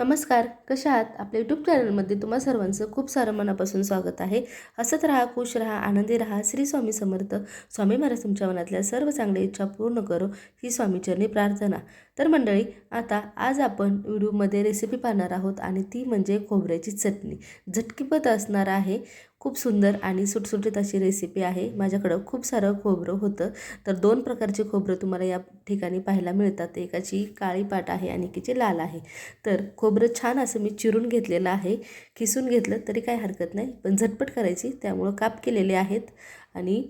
नमस्कार कशा आहात? आपल्या यूट्यूब चॅनलमध्ये तुम्हा सर्वांचं खूप सारं मनापासून स्वागत आहे. हसत राहा खुश राहा आनंदी राहा श्री स्वामी समर्थ. स्वामी महाराज तुमच्या मनातल्या सर्व चांगल्या इच्छा पूर्ण करो ही स्वामीचरणी प्रार्थना. तर मंडळी आता आज आपण व्हिडिओमध्ये रेसिपी पाहणार आहोत आणि ती म्हणजे खोबऱ्याची चटणी. झटकीपत असणार आहे. खूप सुंदर आणि सुटसुटीत अशी रेसिपी आहे. माझ्याकडं खूप सारं खोबरं होतं. तर दोन प्रकारचे खोबरं तुम्हाला या ठिकाणी पाहायला मिळतात. एकाची काळी पाट आहे आणि एकीची लाल आहे. तर खोबरं छान असं मी चिरून घेतलेलं आहे. किसून घेतलं तरी काही हरकत नाही. पण झटपट करायची. त्यामुळं काप केलेले आहेत. आणि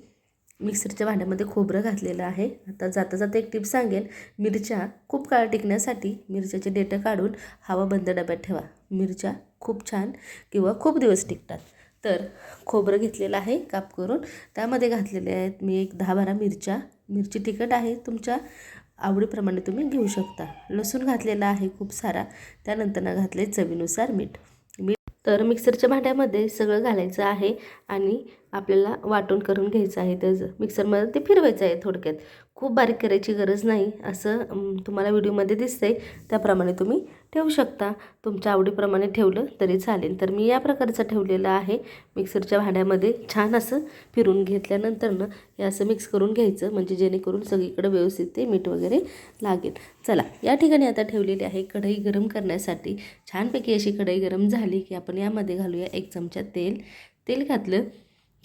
मिक्सरच्या भांड्यामध्ये खोबरं घातलेलं आहे. आता जाता जाता एक टिप सांगेन. मिरच्या खूप काळ टिकण्यासाठी मिरच्याचे डेटं काढून हवा बंद डब्यात ठेवा. मिरच्या खूप छान किंवा खूप दिवस टिकतात. तर खोबरं घेतलेलं आहे काप करून. त्यामध्ये घातलेले आहेत मी एक दहा बारा मिरच्या. मिरची तिखट आहे तुमच्या आवडीप्रमाणे तुम्ही घेऊ शकता. लसूण घातलेला आहे खूप सारा. त्यानंतर ना घातले चवीनुसार मीठ. मीठ तर मिक्सरच्या भांड्यामध्ये सगळं घालायचं आहे आणि आपल्याला वाटून करून घ्यायचं आहे त्याचं मिक्सरमध्ये ते फिरवायचं आहे थोडक्यात. खूप बारीक करायची गरज नाही असं तुम्हाला व्हिडिओमध्ये दिसतंय. त्याप्रमाणे तुम्ही ठेवू शकता. तुमच्या आवडीप्रमाणे ठेवलं तरी चालेल. तर मी या प्रकारचं ठेवलेलं आहे. मिक्सरच्या भांड्यामध्ये छान असं फिरून घेतल्यानंतरनं हे असं मिक्स करून घ्यायचं. म्हणजे जेणेकरून सगळीकडं व्यवस्थित ते मीठ वगैरे लागेल. चला या ठिकाणी आता ठेवलेली आहे कढई गरम करण्यासाठी. छानपैकी अशी कढई गरम झाली की आपण यामध्ये घालूया एक चमचा तेल. तेल घातलं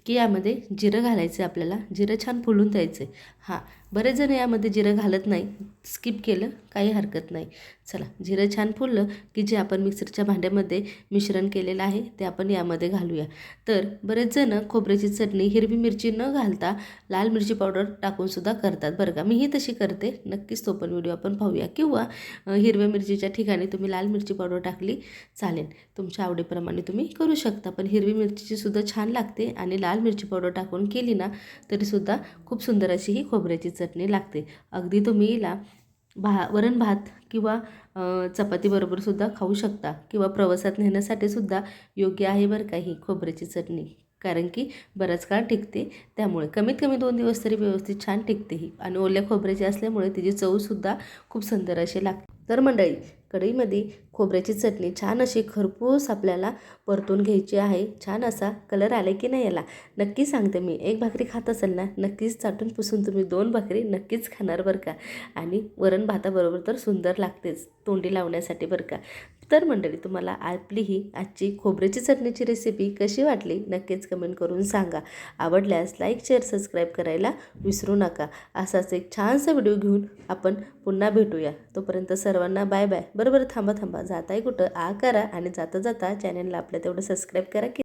की यामध्ये जिरं घालायचं आहे आपल्याला. जिरं छान फुलून द्यायचं आहे. हां बरेच जण यामध्ये जिरं घालत नाही. स्किप केलं काही हरकत नाही. चला जिरं छान फुललं की जे आपण मिक्सरच्या भांड्यामध्ये मिश्रण केलेलं आहे ते आपण यामध्ये घालूया. तर बरेच जण खोबऱ्याची चटणी हिरवी मिरची न घालता लाल मिरची पावडर टाकूनसुद्धा करतात बरं का. मीही तशी करते. नक्कीच तो पण व्हिडिओ आपण पाहूया. किंवा हिरव्या मिरचीच्या ठिकाणी तुम्ही लाल मिरची पावडर टाकली चालेल. तुमच्या आवडीप्रमाणे तुम्ही करू शकता. पण हिरवी मिरचीची सुद्धा छान लागते आणि लाल मिरची पावडर टाकून केली ना तरीसुद्धा खूप सुंदर अशी ही खोबऱ्याची चटणी लागते. अगदी तुम्ही हिला भा वरण भात किंवा चपातीबरोबरसुद्धा खाऊ शकता किंवा प्रवासात नेण्यासाठी सुद्धा योग्य आहे बरं का ही खोबऱ्याची चटणी. कारण की बराच काळ टिकते त्यामुळे कमीत कमी दोन दिवस तरी व्यवस्थित छान टिकते ही. आणि ओल्या खोबऱ्याची असल्यामुळे तिची चवसुद्धा खूप सुंदर अशी लागते. तर मंडळी कढईमध्ये खोबऱ्याची चटणी छान अशी खरपूस आपल्याला परतून घ्यायची आहे. छान असा कलर आला की नाही याला? नक्की सांगते मी. एक भाकरी खात असेल ना नक्कीच चाटून पुसून तुम्ही दोन भाकरी नक्कीच खाणार बरं का. आणि वरण भाताबरोबर तर सुंदर लागतेच तोंडी लावण्यासाठी बरं का. तर मंडळी तुम्हाला आपली ही आजची खोबऱ्याची चटणीची रेसिपी कशी वाटली? नक्कीच कमेंट करून सांगा. आवडल्यास लाईक शेअर सबस्क्राईब करायला विसरू नका. असाच एक छानसा व्हिडिओ घेऊन आपण पुन्हा भेटूया. तोपर्यंत सर्वांना बाय बाय बरोबर थांबा थांबा जाताय कुठं आ करा आणि जाता जाता चॅनलला आपल्या तेवढं सबस्क्राईब करा की